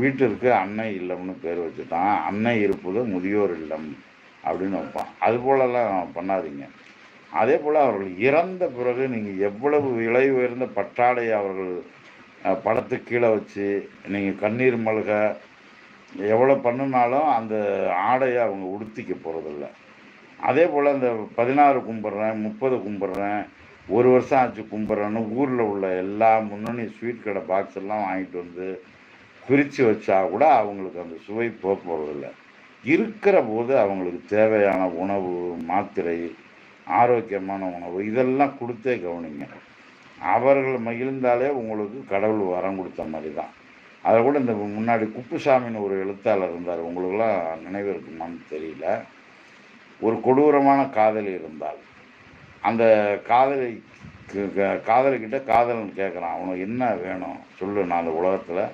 வீட்டிற்கு அன்னை இல்லம்னு பேர் வச்சுட்டான். அன்னை இருப்பது முதியோர் இல்லம் அப்படின்னு வைப்பான். அது போலலாம் பண்ணாதீங்க. அதே போல் அவர்கள் இறந்த பிறகு நீங்கள் எவ்வளவு விலை உயர்ந்த பட்டாடை அவர்கள் படத்து படத்துக்கு கீழே வச்சு நீங்கள் கண்ணீர் மல்க எவ்வளோ பண்ணினாலும் அந்த ஆடையை அவங்க உடுத்திக்க போகிறதில்ல அதே போல் இந்த பதினாறு கும்பிட்றேன் முப்பது கும்பிட்றேன் ஒரு வருஷம் ஆச்சு கும்பிட்றேன்னு ஊரில் உள்ள எல்லா முன்னணி ஸ்வீட் கடை பாக்ஸ் எல்லாம் வாங்கிட்டு வந்து பிரித்து வச்சா கூட அவங்களுக்கு அந்த சுவை போக போகிறதில்ல இருக்கிற போது அவங்களுக்கு தேவையான உணவு மாத்திரை ஆரோக்கியமான உணவு இதெல்லாம் கொடுத்தே கவனிங்க. அவர்கள் மகிழ்ந்தாலே உங்களுக்கு கடவுள் வரம் கொடுத்த மாதிரி தான் அதை கூட இந்த முன்னாடி குப்புசாமின்னு ஒரு எழுத்தாளர் இருந்தார். உங்களுக்கெல்லாம் நினைவு இருக்குமான்னு தெரியல. ஒரு கொடூரமான காதலி இருந்தால் அந்த காதலி காதலிக்கிட்ட காதலன் கேட்குறான் அவனுக்கு என்ன வேணும்? சொல்லு நான் அந்த உலகத்தில்